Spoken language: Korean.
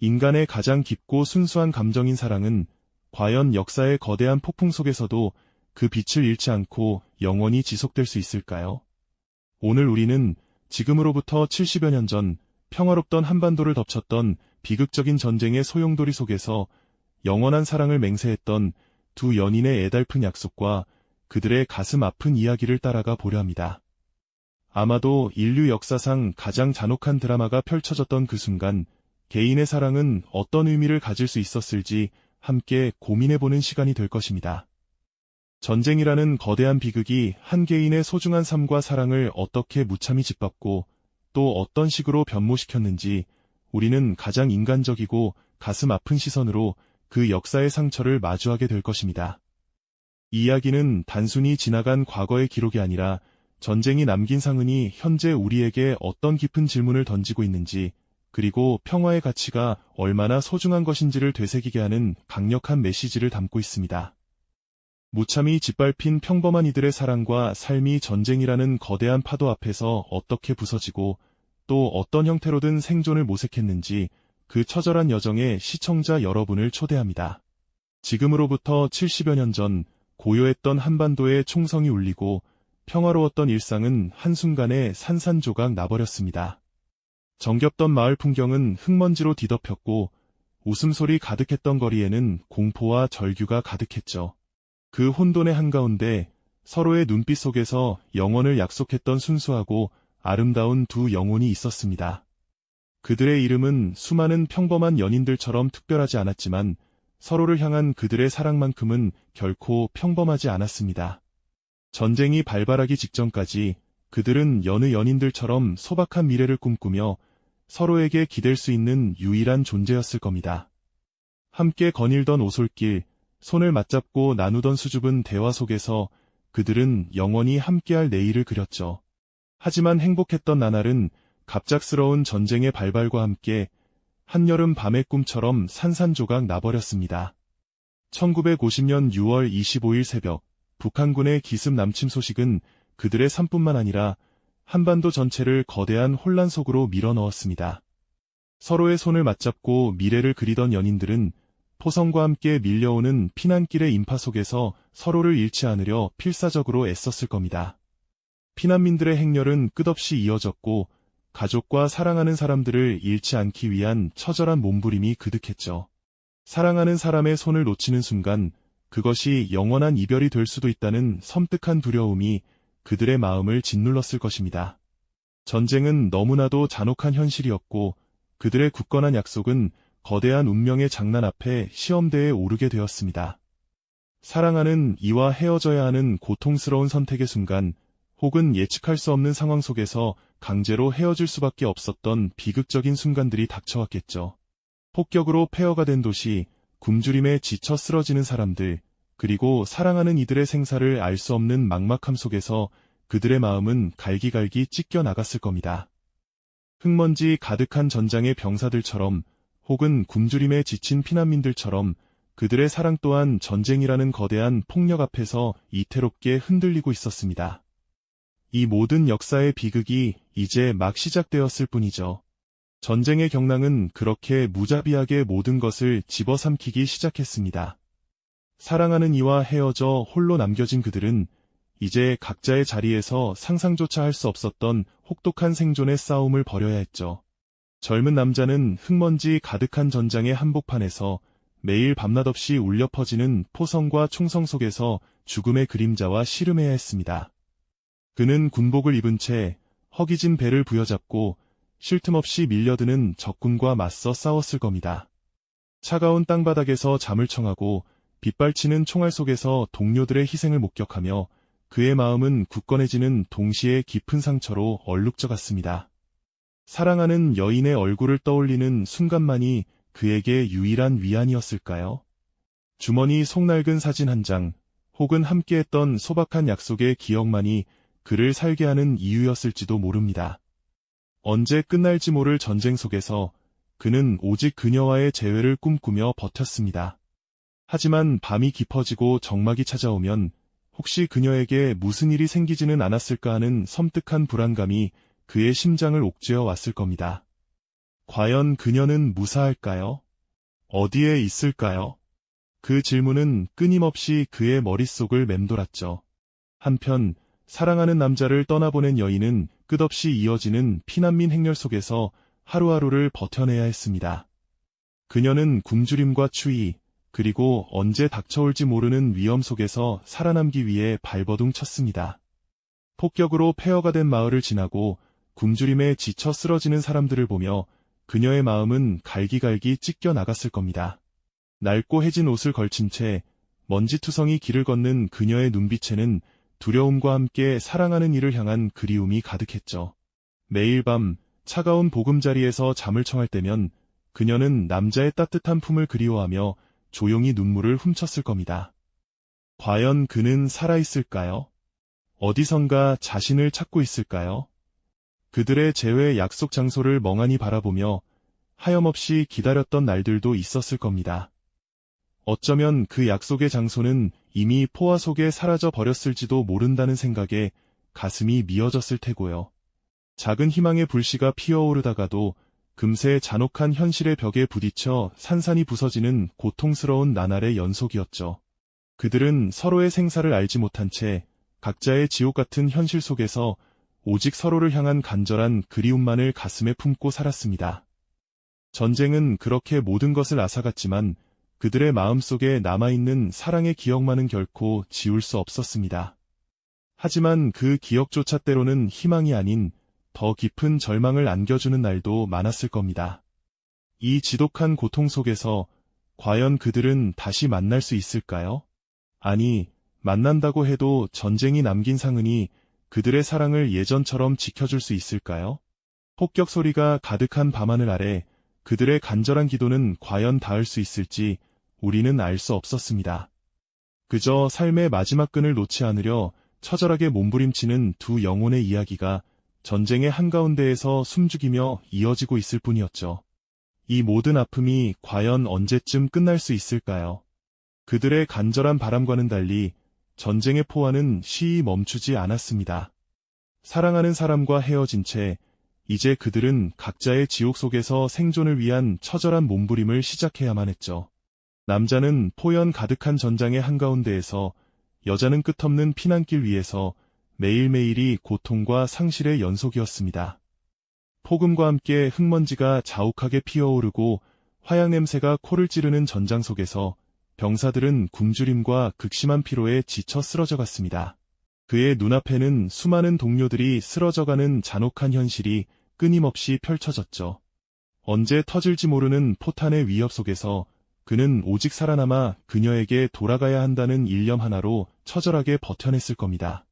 인간의 가장 깊고 순수한 감정인 사랑은 과연 역사의 거대한 폭풍 속에서도 그 빛을 잃지 않고 영원히 지속될 수 있을까요? 오늘 우리는 지금으로부터 70여 년 전 평화롭던 한반도를 덮쳤던 비극적인 전쟁의 소용돌이 속에서 영원한 사랑을 맹세했던 두 연인의 애달픈 약속과 그들의 가슴 아픈 이야기를 따라가 보려 합니다. 아마도 인류 역사상 가장 잔혹한 드라마가 펼쳐졌던 그 순간 개인의 사랑은 어떤 의미를 가질 수 있었을지 함께 고민해보는 시간이 될 것입니다. 전쟁이라는 거대한 비극이 한 개인의 소중한 삶과 사랑을 어떻게 무참히 짓밟고 또 어떤 식으로 변모시켰는지 우리는 가장 인간적이고 가슴 아픈 시선으로 그 역사의 상처를 마주하게 될 것입니다. 이 이야기는 단순히 지나간 과거의 기록이 아니라 전쟁이 남긴 상흔이 현재 우리에게 어떤 깊은 질문을 던지고 있는지 그리고 평화의 가치가 얼마나 소중한 것인지를 되새기게 하는 강력한 메시지를 담고 있습니다. 무참히 짓밟힌 평범한 이들의 사랑과 삶이 전쟁이라는 거대한 파도 앞에서 어떻게 부서지고 또 어떤 형태로든 생존을 모색했는지 그 처절한 여정에 시청자 여러분을 초대합니다. 지금으로부터 70여 년 전 고요했던 한반도의 총성이 울리고 평화로웠던 일상은 한순간에 산산조각 나버렸습니다. 정겹던 마을 풍경은 흙먼지로 뒤덮였고 웃음소리 가득했던 거리에는 공포와 절규가 가득했죠. 그 혼돈의 한가운데 서로의 눈빛 속에서 영원을 약속했던 순수하고 아름다운 두 영혼이 있었습니다. 그들의 이름은 수많은 평범한 연인들처럼 특별하지 않았지만 서로를 향한 그들의 사랑만큼은 결코 평범하지 않았습니다. 전쟁이 발발하기 직전까지 그들은 여느 연인들처럼 소박한 미래를 꿈꾸며 서로에게 기댈 수 있는 유일한 존재였을 겁니다. 함께 거닐던 오솔길, 손을 맞잡고 나누던 수줍은 대화 속에서 그들은 영원히 함께할 내일을 그렸죠. 하지만 행복했던 나날은 갑작스러운 전쟁의 발발과 함께 한여름 밤의 꿈처럼 산산조각 나버렸습니다. 1950년 6월 25일 새벽 북한군의 기습 남침 소식은 그들의 삶뿐만 아니라 한반도 전체를 거대한 혼란 속으로 밀어넣었습니다. 서로의 손을 맞잡고 미래를 그리던 연인들은 포성과 함께 밀려오는 피난길의 인파 속에서 서로를 잃지 않으려 필사적으로 애썼을 겁니다. 피난민들의 행렬은 끝없이 이어졌고 가족과 사랑하는 사람들을 잃지 않기 위한 처절한 몸부림이 그득했죠. 사랑하는 사람의 손을 놓치는 순간 그것이 영원한 이별이 될 수도 있다는 섬뜩한 두려움이 그들의 마음을 짓눌렀을 것입니다. 전쟁은 너무나도 잔혹한 현실이었고 그들의 굳건한 약속은 거대한 운명의 장난 앞에 시험대에 오르게 되었습니다. 사랑하는 이와 헤어져야 하는 고통스러운 선택의 순간 혹은 예측할 수 없는 상황 속에서 강제로 헤어질 수밖에 없었던 비극적인 순간들이 닥쳐왔겠죠. 폭격으로 폐허가 된 도시, 굶주림에 지쳐 쓰러지는 사람들, 그리고 사랑하는 이들의 생사를 알 수 없는 막막함 속에서 그들의 마음은 갈기갈기 찢겨 나갔을 겁니다. 흙먼지 가득한 전장의 병사들처럼 혹은 굶주림에 지친 피난민들처럼 그들의 사랑 또한 전쟁이라는 거대한 폭력 앞에서 이태롭게 흔들리고 있었습니다. 이 모든 역사의 비극이 이제 막 시작되었을 뿐이죠. 전쟁의 경랑은 그렇게 무자비하게 모든 것을 집어삼키기 시작했습니다. 사랑하는 이와 헤어져 홀로 남겨진 그들은 이제 각자의 자리에서 상상조차 할 수 없었던 혹독한 생존의 싸움을 벌여야 했죠. 젊은 남자는 흙먼지 가득한 전장의 한복판에서 매일 밤낮 없이 울려 퍼지는 포성과 총성 속에서 죽음의 그림자와 씨름해야 했습니다. 그는 군복을 입은 채 허기진 배를 부여잡고 쉴 틈 없이 밀려드는 적군과 맞서 싸웠을 겁니다. 차가운 땅바닥에서 잠을 청하고 빗발치는 총알 속에서 동료들의 희생을 목격하며 그의 마음은 굳건해지는 동시에 깊은 상처로 얼룩져 갔습니다. 사랑하는 여인의 얼굴을 떠올리는 순간만이 그에게 유일한 위안이었을까요? 주머니 속낡은 사진 한 장, 혹은 함께했던 소박한 약속의 기억만이 그를 살게 하는 이유였을지도 모릅니다. 언제 끝날지 모를 전쟁 속에서 그는 오직 그녀와의 재회를 꿈꾸며 버텼습니다. 하지만 밤이 깊어지고 정막이 찾아오면 혹시 그녀에게 무슨 일이 생기지는 않았을까 하는 섬뜩한 불안감이 그의 심장을 옥죄어 왔을 겁니다. 과연 그녀는 무사할까요? 어디에 있을까요? 그 질문은 끊임없이 그의 머릿속을 맴돌았죠. 한편 사랑하는 남자를 떠나보낸 여인은 끝없이 이어지는 피난민 행렬 속에서 하루하루를 버텨내야 했습니다. 그녀는 굶주림과 추위, 그리고 언제 닥쳐올지 모르는 위험 속에서 살아남기 위해 발버둥 쳤습니다. 폭격으로 폐허가 된 마을을 지나고 굶주림에 지쳐 쓰러지는 사람들을 보며 그녀의 마음은 갈기갈기 찢겨 나갔을 겁니다. 낡고 해진 옷을 걸친 채 먼지투성이 길을 걷는 그녀의 눈빛에는 두려움과 함께 사랑하는 이를 향한 그리움이 가득했죠. 매일 밤 차가운 보금자리에서 잠을 청할 때면 그녀는 남자의 따뜻한 품을 그리워하며 조용히 눈물을 훔쳤을 겁니다. 과연 그는 살아있을까요? 어디선가 자신을 찾고 있을까요? 그들의 재회 약속 장소를 멍하니 바라보며 하염없이 기다렸던 날들도 있었을 겁니다. 어쩌면 그 약속의 장소는 이미 포화 속에 사라져 버렸을지도 모른다는 생각에 가슴이 미어졌을 테고요. 작은 희망의 불씨가 피어오르다가도 금세 잔혹한 현실의 벽에 부딪혀 산산이 부서지는 고통스러운 나날의 연속이었죠. 그들은 서로의 생사를 알지 못한 채 각자의 지옥 같은 현실 속에서 오직 서로를 향한 간절한 그리움만을 가슴에 품고 살았습니다. 전쟁은 그렇게 모든 것을 앗아갔지만 그들의 마음속에 남아있는 사랑의 기억만은 결코 지울 수 없었습니다. 하지만 그 기억조차 때로는 희망이 아닌 더 깊은 절망을 안겨주는 날도 많았을 겁니다. 이 지독한 고통 속에서 과연 그들은 다시 만날 수 있을까요? 아니, 만난다고 해도 전쟁이 남긴 상흔이 그들의 사랑을 예전처럼 지켜줄 수 있을까요? 폭격 소리가 가득한 밤하늘 아래 그들의 간절한 기도는 과연 닿을 수 있을지 우리는 알 수 없었습니다. 그저 삶의 마지막 끈을 놓지 않으려 처절하게 몸부림치는 두 영혼의 이야기가 전쟁의 한가운데에서 숨죽이며 이어지고 있을 뿐이었죠. 이 모든 아픔이 과연 언제쯤 끝날 수 있을까요? 그들의 간절한 바람과는 달리 전쟁의 포화는 시이 멈추지 않았습니다. 사랑하는 사람과 헤어진 채 이제 그들은 각자의 지옥 속에서 생존을 위한 처절한 몸부림을 시작해야만 했죠. 남자는 포연 가득한 전장의 한가운데에서 여자는 끝없는 피난길 위에서 매일매일이 고통과 상실의 연속이었습니다. 폭음과 함께 흙먼지가 자욱하게 피어오르고 화양 냄새가 코를 찌르는 전장 속에서 병사들은 굶주림과 극심한 피로에 지쳐 쓰러져 갔습니다. 그의 눈앞에는 수많은 동료들이 쓰러져가는 잔혹한 현실이 끊임없이 펼쳐졌죠. 언제 터질지 모르는 포탄의 위협 속에서 그는 오직 살아남아 그녀에게 돌아가야 한다는 일념 하나로 처절하게 버텨냈을 겁니다.